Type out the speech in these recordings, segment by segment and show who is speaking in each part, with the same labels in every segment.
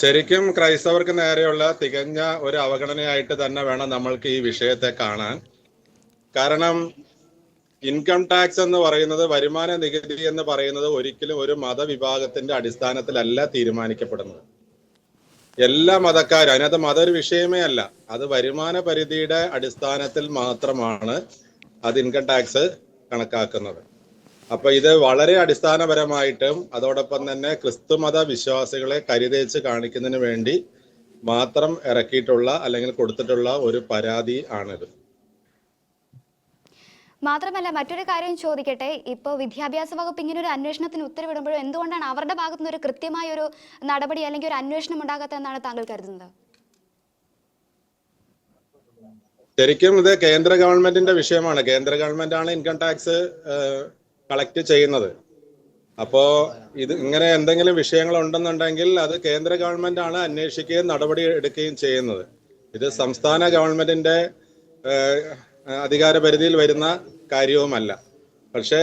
Speaker 1: ശരിക്കും ക്രൈസ്തവർക്ക് നേരെയുള്ള തികഞ്ഞ ഒരു അവഗണനയായിട്ട് തന്നെ വേണം നമ്മൾക്ക് ഈ വിഷയത്തെ കാണാൻ. കാരണം ഇൻകം ടാക്സ് എന്ന് പറയുന്നത് വരുമാന നികുതി എന്ന് പറയുന്നത് ഒരിക്കലും ഒരു മതവിഭാഗത്തിന്റെ അടിസ്ഥാനത്തിലല്ല തീരുമാനിക്കപ്പെടുന്നത്. എല്ലാ മതക്കാരും അതിനകത്ത് മത ഒരു വിഷയമേ അല്ല. അത് വരുമാന പരിധിയുടെ അടിസ്ഥാനത്തിൽ മാത്രമാണ് അത് ഇൻകം ടാക്സ് കണക്കാക്കുന്നത്. അപ്പൊ ഇത് വളരെ അടിസ്ഥാനപരമായിട്ടും അതോടൊപ്പം തന്നെ ക്രിസ്തുമത വിശ്വാസികളെ കരുതേച്ച് കാണിക്കുന്നതിന് വേണ്ടി മാത്രം ഇറക്കിയിട്ടുള്ള അല്ലെങ്കിൽ കൊടുത്തിട്ടുള്ള ഒരു പരാതി ആണിത്.
Speaker 2: മാത്രമല്ല മറ്റൊരു കാര്യം ചോദിക്കട്ടെ. ഇപ്പോൾ വിദ്യാഭ്യാസ വകുപ്പ് ഇങ്ങനെ ഒരു അന്വേഷണത്തിന് ഉത്തരവിടുമ്പോഴും എന്തുകൊണ്ടാണ് അവരുടെ ഭാഗത്തു നിന്ന് ഒരു കൃത്യമായ ഒരു നടപടി അല്ലെങ്കിൽ ഒരു അന്വേഷണം ഉണ്ടാകാത്തതെന്നാണ് താങ്കൾ കരുതുന്നത്?
Speaker 1: ശരിക്കും ഇത് കേന്ദ്ര ഗവൺമെന്റിന്റെ വിഷയമാണ്. കേന്ദ്ര ഗവൺമെന്റ് ആണ് ഇൻകം ടാക്സ് കളക്ട് ചെയ്യുന്നത്. അപ്പോ ഇത് ഇങ്ങനെ എന്തെങ്കിലും വിഷയങ്ങൾ ഉണ്ടെന്നുണ്ടെങ്കിൽ അത് കേന്ദ്ര ഗവൺമെന്റ് ആണ് അന്വേഷിക്കുകയും നടപടി എടുക്കുകയും ചെയ്യുന്നത്. ഇത് സംസ്ഥാന ഗവൺമെന്റിന്റെ അധികാര പരിധിയിൽ വരുന്ന കാര്യവുമല്ല. പക്ഷേ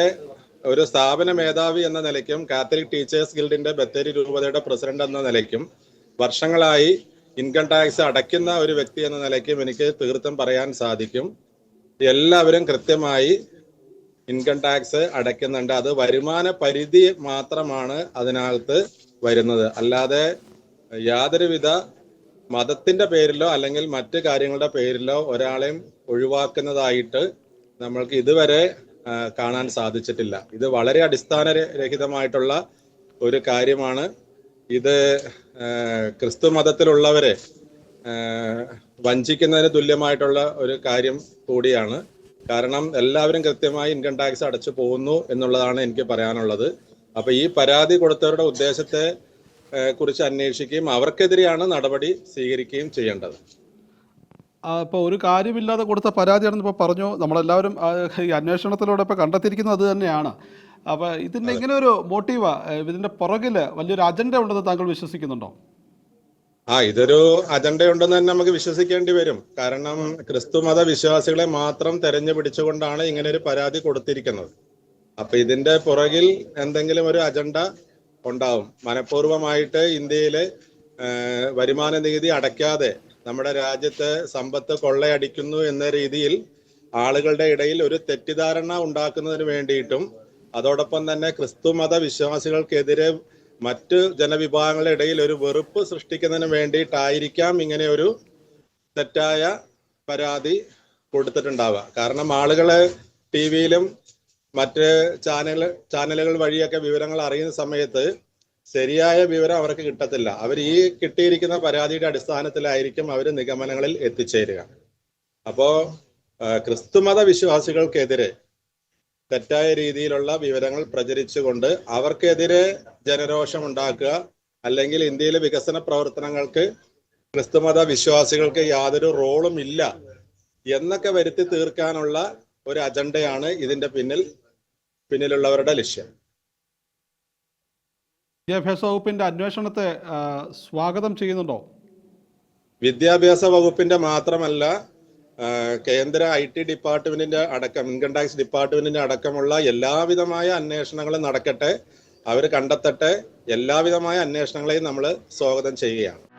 Speaker 1: ഒരു സ്ഥാപന മേധാവി എന്ന നിലയ്ക്കും കാത്തലിക് ടീച്ചേഴ്സ് ഗിൽഡിന്റെ ബത്തേരി രൂപതയുടെ പ്രസിഡന്റ് എന്ന നിലയ്ക്കും വർഷങ്ങളായി ഇൻകം ടാക്സ് അടയ്ക്കുന്ന ഒരു വ്യക്തി എന്ന നിലയ്ക്കും എനിക്ക് തീർത്തും പറയാൻ സാധിക്കും. എല്ലാവരും കൃത്യമായി ഇൻകം ടാക്സ് അടയ്ക്കുന്നുണ്ട്. അത് വരുമാന പരിധി മാത്രമാണ് അതിനകത്ത് വരുന്നത്. അല്ലാതെ യാതൊരുവിധ മതത്തിന്റെ പേരിലോ അല്ലെങ്കിൽ മറ്റു കാര്യങ്ങളുടെ പേരിലോ ഒരാളെയും ഒഴിവാക്കുന്നതായിട്ട് നമ്മൾക്ക് ഇതുവരെ കാണാൻ സാധിച്ചിട്ടില്ല. ഇത് വളരെ അടിസ്ഥാന രഹിതമായിട്ടുള്ള ഒരു കാര്യമാണ്. ഇത് ക്രിസ്തു മതത്തിലുള്ളവരെ വഞ്ചിക്കുന്നതിന് തുല്യമായിട്ടുള്ള ഒരു കാര്യം കൂടിയാണ്. കാരണം എല്ലാവരും കൃത്യമായി ഇൻകം ടാക്സ് അടച്ചു പോകുന്നു എന്നുള്ളതാണ് എനിക്ക് പറയാനുള്ളത്. അപ്പൊ ഈ പരാതി കൊടുത്തവരുടെ ഉദ്ദേശത്തെ കുറിച്ച് അന്വേഷിക്കുകയും അവർക്കെതിരെയാണ് നടപടി സ്വീകരിക്കുകയും ചെയ്യേണ്ടത്.
Speaker 3: ഇപ്പോൾ ഒരു കാര്യമില്ലാതെ കൊടുത്ത പരാതിയാണെന്ന് ഇപ്പോൾ പറഞ്ഞു. നമ്മളെല്ലാവരും ഈ അന്വേഷണത്തിലൂടെ ഇപ്പോൾ കണ്ടെത്തിയിരിക്കുന്നത് അത് തന്നെയാണ്. അപ്പോൾ ഇതിന്റെ ഇങ്ങനെ ഒരു മോട്ടീവാ ഇതിന്റെ പുറകിൽ വലിയൊരു അജണ്ട ഉണ്ടെന്ന് താങ്കൾ വിശ്വസിക്കുന്നുണ്ടോ?
Speaker 1: ആ ഇതൊരു അജണ്ട ഉണ്ടെന്ന് തന്നെ നമുക്ക് വിശ്വസിക്കേണ്ടി വരും. കാരണം ക്രിസ്തു മത വിശ്വാസികളെ മാത്രം തെരഞ്ഞു പിടിച്ചുകൊണ്ടാണ് ഇങ്ങനെ ഒരു പരാതി കൊടുത്തിരിക്കുന്നത്. അപ്പൊ ഇതിന്റെ പുറകിൽ എന്തെങ്കിലും ഒരു അജണ്ട ഉണ്ടാവും. മനഃപൂർവമായിട്ട് ഇന്ത്യയിലെ വരുമാന നികുതി അടയ്ക്കാതെ നമ്മുടെ രാജ്യത്തെ സമ്പത്ത് കൊള്ളയടിക്കുന്നു എന്ന രീതിയിൽ ആളുകളുടെ ഇടയിൽ ഒരു തെറ്റിദ്ധാരണ ഉണ്ടാക്കുന്നതിന് വേണ്ടിയിട്ടും അതോടൊപ്പം തന്നെ ക്രിസ്തു മത വിശ്വാസികൾക്കെതിരെ മറ്റ് ജനവിഭാഗങ്ങളുടെ ഇടയിൽ ഒരു വെറുപ്പ് സൃഷ്ടിക്കുന്നതിന് വേണ്ടിയിട്ടായിരിക്കാം ഇങ്ങനെ ഒരു തെറ്റായ പരാതി കൊടുത്തിട്ടുണ്ടാവുക. കാരണം ആളുകളെ ടി വിയിലും മറ്റ് ചാനൽ ചാനലുകൾ വഴിയൊക്കെ വിവരങ്ങൾ അറിയുന്ന സമയത്ത് ശരിയായ വിവരം അവർക്ക് കിട്ടത്തില്ല. അവർ ഈ കിട്ടിയിരിക്കുന്ന പരാതിയുടെ അടിസ്ഥാനത്തിലായിരിക്കും അവർ നിഗമനങ്ങളിൽ എത്തിച്ചേരുക. അപ്പോ ആ, ക്രിസ്തുമത വിശ്വാസികൾക്കെതിരെ തെറ്റായ രീതിയിലുള്ള വിവരങ്ങൾ പ്രചരിച്ചുകൊണ്ട് അവർക്കെതിരെ ജനരോഷം ഉണ്ടാക്കുക അല്ലെങ്കിൽ ഇന്ത്യയിലെ വികസന പ്രവർത്തനങ്ങൾക്ക് ക്രിസ്തുമത വിശ്വാസികൾക്ക് യാതൊരു റോളും ഇല്ല എന്നൊക്കെ വരുത്തി തീർക്കാനുള്ള ഒരു അജണ്ടയാണ് ഇതിന്റെ പിന്നിൽ പിന്നിലുള്ളവരുടെ ലക്ഷ്യം.
Speaker 3: വിദ്യാഭ്യാസ വകുപ്പിന്റെ അന്വേഷണത്തെ സ്വാഗതം ചെയ്യുന്നുണ്ടോ?
Speaker 1: വിദ്യാഭ്യാസ വകുപ്പിന്റെ മാത്രമല്ല കേന്ദ്ര ഐ ടി ഡിപ്പാർട്ട്മെന്റിന്റെ അടക്കം ഇൻകം ടാക്സ് ഡിപ്പാർട്ട്മെന്റിന്റെ അടക്കമുള്ള എല്ലാവിധമായ അന്വേഷണങ്ങളും നടക്കട്ടെ. അവർ കണ്ടെത്തട്ടെ. എല്ലാവിധമായ അന്വേഷണങ്ങളെയും നമ്മൾ സ്വാഗതം ചെയ്യുകയാണ്.